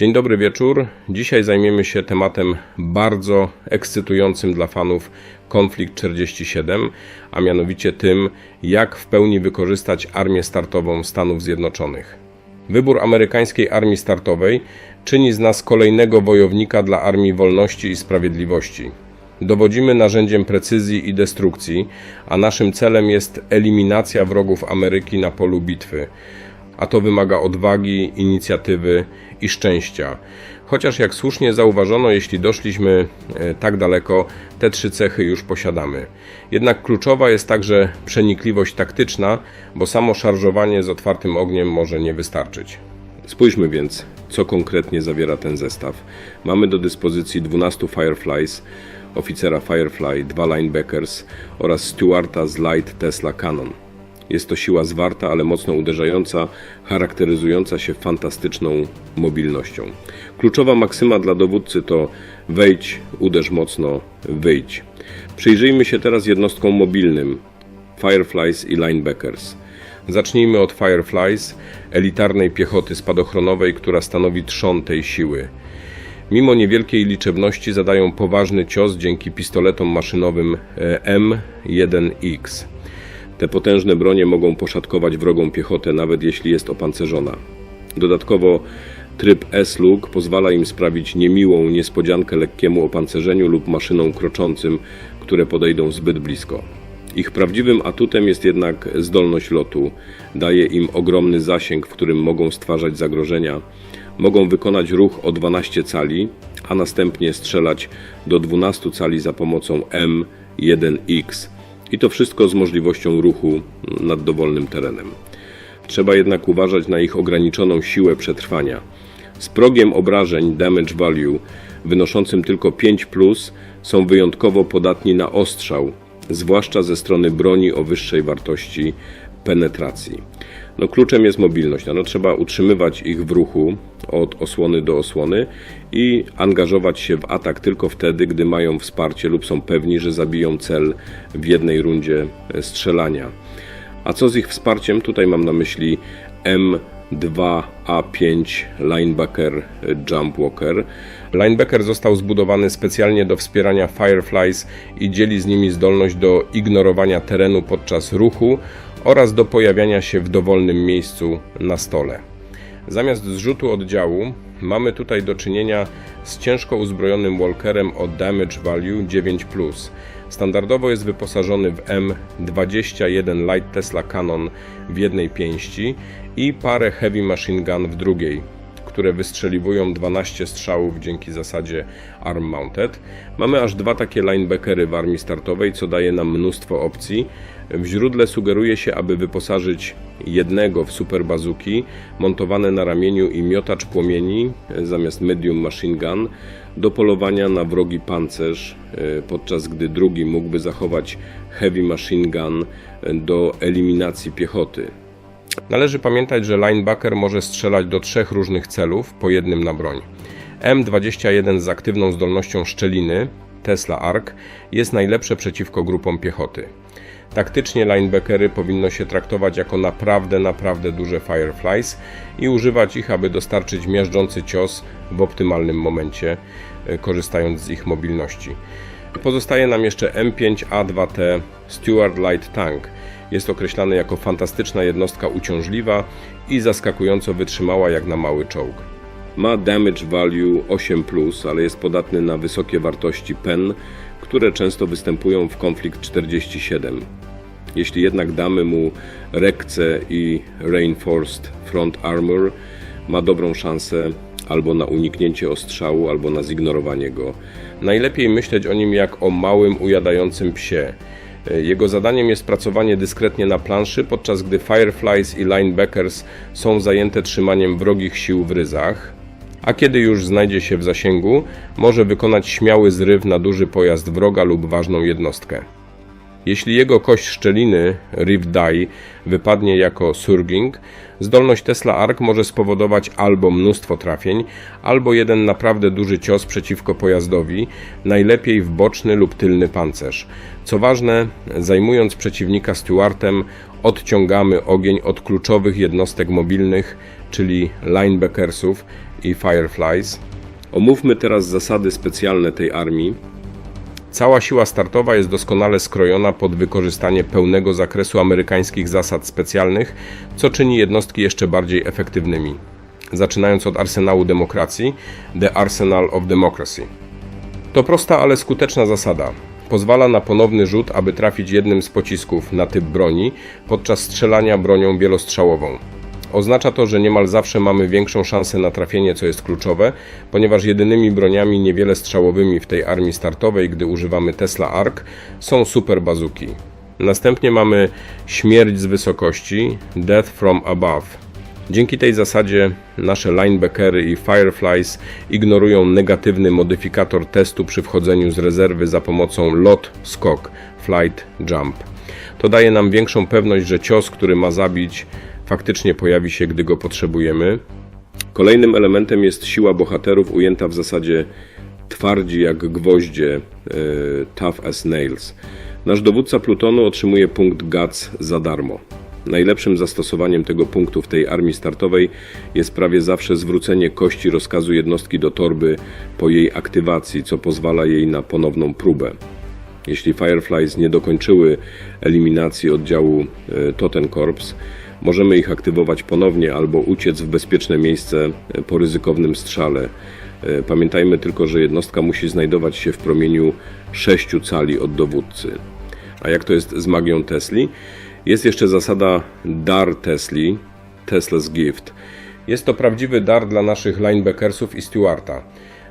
Dzień dobry wieczór. Dzisiaj zajmiemy się tematem bardzo ekscytującym dla fanów Konflikt 47, a mianowicie tym, jak w pełni wykorzystać armię startową Stanów Zjednoczonych. Wybór amerykańskiej armii startowej czyni z nas kolejnego wojownika dla Armii Wolności i Sprawiedliwości. Dowodzimy narzędziem precyzji i destrukcji, a naszym celem jest eliminacja wrogów Ameryki na polu bitwy a to wymaga odwagi, inicjatywy i szczęścia. Chociaż jak słusznie zauważono, jeśli doszliśmy e, tak daleko, te trzy cechy już posiadamy. Jednak kluczowa jest także przenikliwość taktyczna, bo samo szarżowanie z otwartym ogniem może nie wystarczyć. Spójrzmy więc, co konkretnie zawiera ten zestaw. Mamy do dyspozycji 12 Fireflies, oficera Firefly, dwa linebackers oraz Stewarta z Light Tesla Cannon. Jest to siła zwarta, ale mocno uderzająca, charakteryzująca się fantastyczną mobilnością. Kluczowa maksyma dla dowódcy to wejdź, uderz mocno, wyjdź. Przyjrzyjmy się teraz jednostkom mobilnym Fireflies i Linebackers. Zacznijmy od Fireflies, elitarnej piechoty spadochronowej, która stanowi trzon tej siły. Mimo niewielkiej liczebności zadają poważny cios dzięki pistoletom maszynowym e, M1X. Te potężne bronie mogą poszatkować wrogą piechotę, nawet jeśli jest opancerzona. Dodatkowo tryb S-Look pozwala im sprawić niemiłą niespodziankę lekkiemu opancerzeniu lub maszynom kroczącym, które podejdą zbyt blisko. Ich prawdziwym atutem jest jednak zdolność lotu. Daje im ogromny zasięg, w którym mogą stwarzać zagrożenia. Mogą wykonać ruch o 12 cali, a następnie strzelać do 12 cali za pomocą M1X i to wszystko z możliwością ruchu nad dowolnym terenem. Trzeba jednak uważać na ich ograniczoną siłę przetrwania. Z progiem obrażeń damage value wynoszącym tylko 5 są wyjątkowo podatni na ostrzał, zwłaszcza ze strony broni o wyższej wartości penetracji. No, kluczem jest mobilność. No, trzeba utrzymywać ich w ruchu od osłony do osłony i angażować się w atak tylko wtedy, gdy mają wsparcie lub są pewni, że zabiją cel w jednej rundzie strzelania. A co z ich wsparciem? Tutaj mam na myśli M2A5 Linebacker Jump Walker. Linebacker został zbudowany specjalnie do wspierania Fireflies i dzieli z nimi zdolność do ignorowania terenu podczas ruchu oraz do pojawiania się w dowolnym miejscu na stole. Zamiast zrzutu oddziału mamy tutaj do czynienia z ciężko uzbrojonym walkerem o damage value 9. Standardowo jest wyposażony w M21 Light Tesla Cannon w jednej pięści i parę Heavy Machine Gun w drugiej które wystrzeliwują 12 strzałów dzięki zasadzie arm mounted. Mamy aż dwa takie linebackery w armii startowej, co daje nam mnóstwo opcji. W źródle sugeruje się, aby wyposażyć jednego w super bazuki montowane na ramieniu i miotacz płomieni zamiast medium machine gun do polowania na wrogi pancerz, e, podczas gdy drugi mógłby zachować heavy machine gun do eliminacji piechoty. Należy pamiętać, że linebacker może strzelać do trzech różnych celów, po jednym na broń. M21 z aktywną zdolnością szczeliny, Tesla Arc, jest najlepsze przeciwko grupom piechoty. Taktycznie linebackery powinno się traktować jako naprawdę, naprawdę duże Fireflies i używać ich, aby dostarczyć miażdżący cios w optymalnym momencie, e, korzystając z ich mobilności. Pozostaje nam jeszcze M5A2T Stewart Light Tank. Jest określany jako fantastyczna jednostka uciążliwa i zaskakująco wytrzymała jak na mały czołg. Ma damage value 8, ale jest podatny na wysokie wartości pen, które często występują w konflikt 47. Jeśli jednak damy mu rekce i reinforced front armor, ma dobrą szansę albo na uniknięcie ostrzału, albo na zignorowanie go. Najlepiej myśleć o nim jak o małym, ujadającym psie. Jego zadaniem jest pracowanie dyskretnie na planszy, podczas gdy Fireflies i Linebackers są zajęte trzymaniem wrogich sił w ryzach, a kiedy już znajdzie się w zasięgu, może wykonać śmiały zryw na duży pojazd wroga lub ważną jednostkę. Jeśli jego kość szczeliny, Die, wypadnie jako surging, zdolność Tesla Arc może spowodować albo mnóstwo trafień, albo jeden naprawdę duży cios przeciwko pojazdowi, najlepiej w boczny lub tylny pancerz. Co ważne, zajmując przeciwnika Stewartem, odciągamy ogień od kluczowych jednostek mobilnych, czyli linebackersów i Fireflies. Omówmy teraz zasady specjalne tej armii. Cała siła startowa jest doskonale skrojona pod wykorzystanie pełnego zakresu amerykańskich zasad specjalnych, co czyni jednostki jeszcze bardziej efektywnymi. Zaczynając od arsenału demokracji, The Arsenal of Democracy. To prosta, ale skuteczna zasada. Pozwala na ponowny rzut, aby trafić jednym z pocisków na typ broni podczas strzelania bronią wielostrzałową. Oznacza to, że niemal zawsze mamy większą szansę na trafienie, co jest kluczowe, ponieważ jedynymi broniami niewiele strzałowymi w tej armii startowej, gdy używamy Tesla Arc, są super bazuki. Następnie mamy śmierć z wysokości, Death from Above. Dzięki tej zasadzie nasze linebackery i Fireflies ignorują negatywny modyfikator testu przy wchodzeniu z rezerwy za pomocą lot, skok, flight, jump. To daje nam większą pewność, że cios, który ma zabić, faktycznie pojawi się, gdy go potrzebujemy. Kolejnym elementem jest siła bohaterów ujęta w zasadzie twardzi jak gwoździe, e, tough as nails. Nasz dowódca plutonu otrzymuje punkt GATS za darmo. Najlepszym zastosowaniem tego punktu w tej armii startowej jest prawie zawsze zwrócenie kości rozkazu jednostki do torby po jej aktywacji, co pozwala jej na ponowną próbę. Jeśli Fireflies nie dokończyły eliminacji oddziału e, Totem Corps, możemy ich aktywować ponownie albo uciec w bezpieczne miejsce e, po ryzykownym strzale. E, Pamiętajmy tylko, że jednostka musi znajdować się w promieniu 6 cali od dowódcy. A jak to jest z magią Tesli? Jest jeszcze zasada dar Tesli, Tesla's Gift. Jest to prawdziwy dar dla naszych linebackersów i stewarta.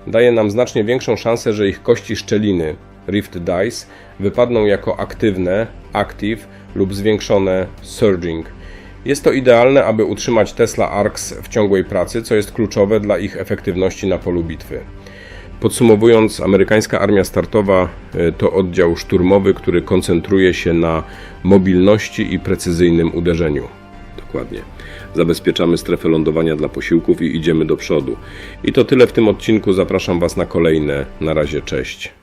Daje nam znacznie większą szansę, że ich kości szczeliny, Rift Dice, wypadną jako aktywne, Active lub zwiększone Surging. Jest to idealne, aby utrzymać Tesla Arcs w ciągłej pracy, co jest kluczowe dla ich efektywności na polu bitwy. Podsumowując, amerykańska armia startowa e, to oddział szturmowy, który koncentruje się na mobilności i precyzyjnym uderzeniu. Dokładnie. Zabezpieczamy strefę lądowania dla posiłków i idziemy do przodu. I to tyle w tym odcinku. Zapraszam Was na kolejne. Na razie, cześć.